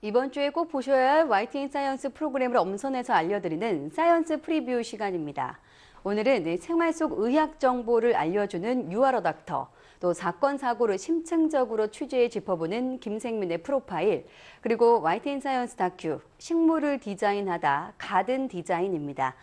이번 주에 꼭 보셔야 할 YTN 사이언스 프로그램을 엄선해서 알려드리는 사이언스 프리뷰 시간입니다. 오늘은 생활 속 의학 정보를 알려주는 유아러 닥터, 또 사건 사고를 심층적으로 취재해 짚어보는 김생민의 프로파일, 그리고 YTN 사이언스 다큐 식물을 디자인하다 가든 디자인입니다.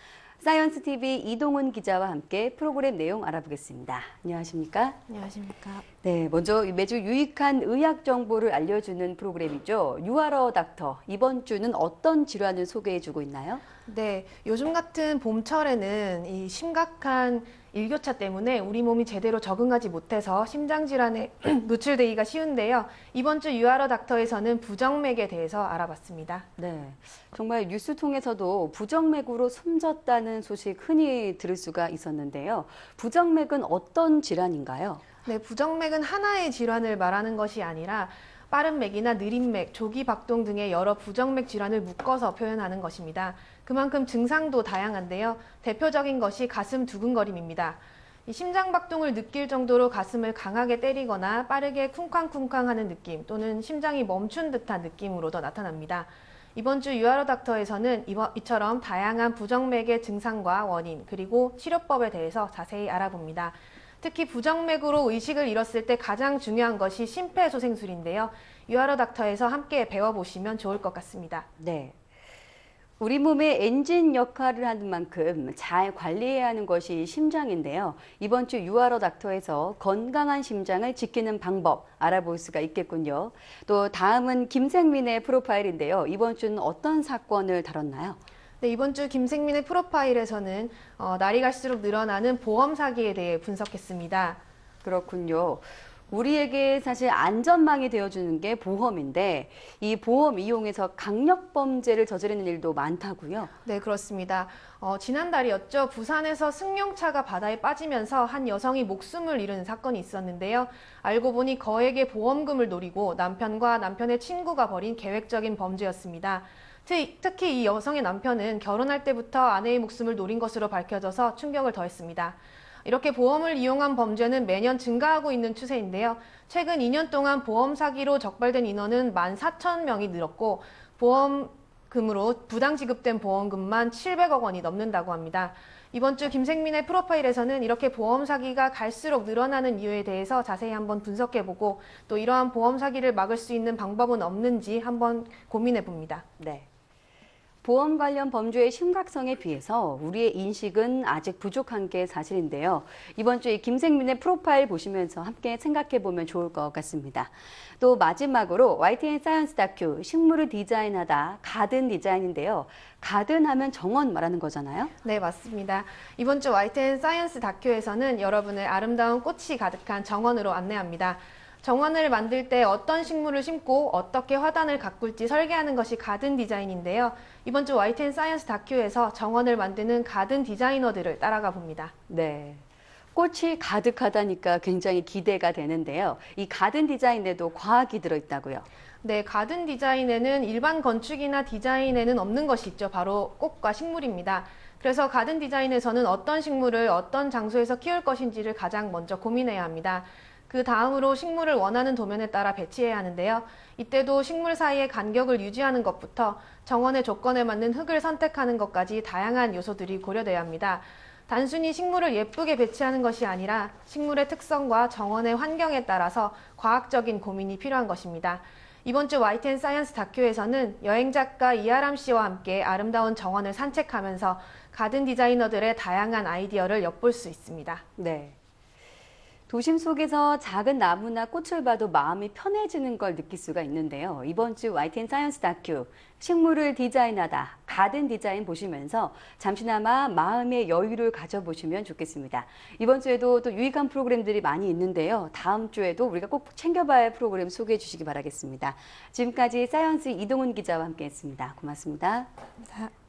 사이언스 TV 이동훈 기자와 함께 프로그램 내용 알아보겠습니다. 안녕하십니까? 안녕하십니까. 네, 먼저 매주 유익한 의학 정보를 알려주는 프로그램이죠. 유아러 닥터. 이번 주는 어떤 질환을 소개해주고 있나요? 네, 요즘 같은 봄철에는 이 심각한 일교차 때문에 우리 몸이 제대로 적응하지 못해서 심장 질환에 노출되기가 쉬운데요. 이번 주 유아러 닥터에서는 부정맥에 대해서 알아봤습니다. 네, 정말 뉴스 통해서도 부정맥으로 숨졌다는 소식 흔히 들을 수가 있었는데요. 부정맥은 어떤 질환인가요? 네, 부정맥은 하나의 질환을 말하는 것이 아니라 빠른 맥이나 느린 맥, 조기 박동 등의 여러 부정맥 질환을 묶어서 표현하는 것입니다. 그만큼 증상도 다양한데요. 대표적인 것이 가슴 두근거림입니다. 이 심장 박동을 느낄 정도로 가슴을 강하게 때리거나 빠르게 쿵쾅쿵쾅 하는 느낌 또는 심장이 멈춘 듯한 느낌으로도 나타납니다. 이번 주 유아로 닥터에서는 이처럼 다양한 부정맥의 증상과 원인 그리고 치료법에 대해서 자세히 알아봅니다. 특히 부정맥으로 의식을 잃었을 때 가장 중요한 것이 심폐소생술인데요. 유아로 닥터에서 함께 배워보시면 좋을 것 같습니다. 네. 우리 몸의 엔진 역할을 하는 만큼 잘 관리해야 하는 것이 심장인데요. 이번 주 유아러 닥터에서 건강한 심장을 지키는 방법 알아볼 수가 있겠군요. 또 다음은 김생민의 프로파일인데요. 이번 주는 어떤 사건을 다뤘나요? 네, 이번 주 김생민의 프로파일에서는 어, 날이 갈수록 늘어나는 보험 사기에 대해 분석했습니다. 그렇군요. 우리에게 사실 안전망이 되어주는 게 보험인데 이 보험 이용해서 강력 범죄를 저지르는 일도 많다고요. 네, 그렇습니다. 어, 지난달이었죠. 부산에서 승용차가 바다에 빠지면서 한 여성이 목숨을 잃은 사건이 있었는데요. 알고 보니 거액의 보험금을 노리고 남편과 남편의 친구가 벌인 계획적인 범죄였습니다. 특히 이 여성의 남편은 결혼할 때부터 아내의 목숨을 노린 것으로 밝혀져서 충격을 더했습니다. 이렇게 보험을 이용한 범죄는 매년 증가하고 있는 추세인데요. 최근 2년 동안 보험 사기로 적발된 인원은 14,000명이 늘었고 보험금으로 부당 지급된 보험금만 700억 원이 넘는다고 합니다. 이번 주 김생민의 프로파일에서는 이렇게 보험 사기가 갈수록 늘어나는 이유에 대해서 자세히 한번 분석해 보고 또 이러한 보험 사기를 막을 수 있는 방법은 없는지 한번 고민해 봅니다. 네. 보험 관련 범죄의 심각성에 비해서 우리의 인식은 아직 부족한 게 사실인데요. 이번 주에 김생민의 프로파일 보시면서 함께 생각해 보면 좋을 것 같습니다. 또 마지막으로 YTN 사이언스 다큐 식물을 디자인하다 가든 디자인인데요. 가든 하면 정원 말하는 거잖아요. 네, 맞습니다. 이번 주 YTN 사이언스 다큐에서는 여러분을 아름다운 꽃이 가득한 정원으로 안내합니다. 정원을 만들 때 어떤 식물을 심고 어떻게 화단을 가꿀지 설계하는 것이 가든 디자인인데요. 이번 주 YTN 사이언스 다큐에서 정원을 만드는 가든 디자이너들을 따라가 봅니다. 네. 꽃이 가득하다니까 굉장히 기대가 되는데요. 이 가든 디자인에도 과학이 들어있다고요. 네, 가든 디자인에는 일반 건축이나 디자인에는 없는 것이 있죠. 바로 꽃과 식물입니다. 그래서 가든 디자인에서는 어떤 식물을 어떤 장소에서 키울 것인지를 가장 먼저 고민해야 합니다. 그 다음으로 식물을 원하는 도면에 따라 배치해야 하는데요. 이때도 식물 사이의 간격을 유지하는 것부터 정원의 조건에 맞는 흙을 선택하는 것까지 다양한 요소들이 고려돼야 합니다. 단순히 식물을 예쁘게 배치하는 것이 아니라 식물의 특성과 정원의 환경에 따라서 과학적인 고민이 필요한 것입니다. 이번 주 YTN 사이언스 다큐에서는 여행 작가 이하람 씨와 함께 아름다운 정원을 산책하면서 가든 디자이너들의 다양한 아이디어를 엿볼 수 있습니다. 네. 도심 속에서 작은 나무나 꽃을 봐도 마음이 편해지는 걸 느낄 수가 있는데요. 이번 주 YTN 사이언스 다큐 식물을 디자인하다 가든 디자인 보시면서 잠시나마 마음의 여유를 가져보시면 좋겠습니다. 이번 주에도 또 유익한 프로그램들이 많이 있는데요. 다음 주에도 우리가 꼭 챙겨봐야 할 프로그램 소개해 주시기 바라겠습니다. 지금까지 사이언스 이동훈 기자와 함께했습니다. 고맙습니다. 감사합니다.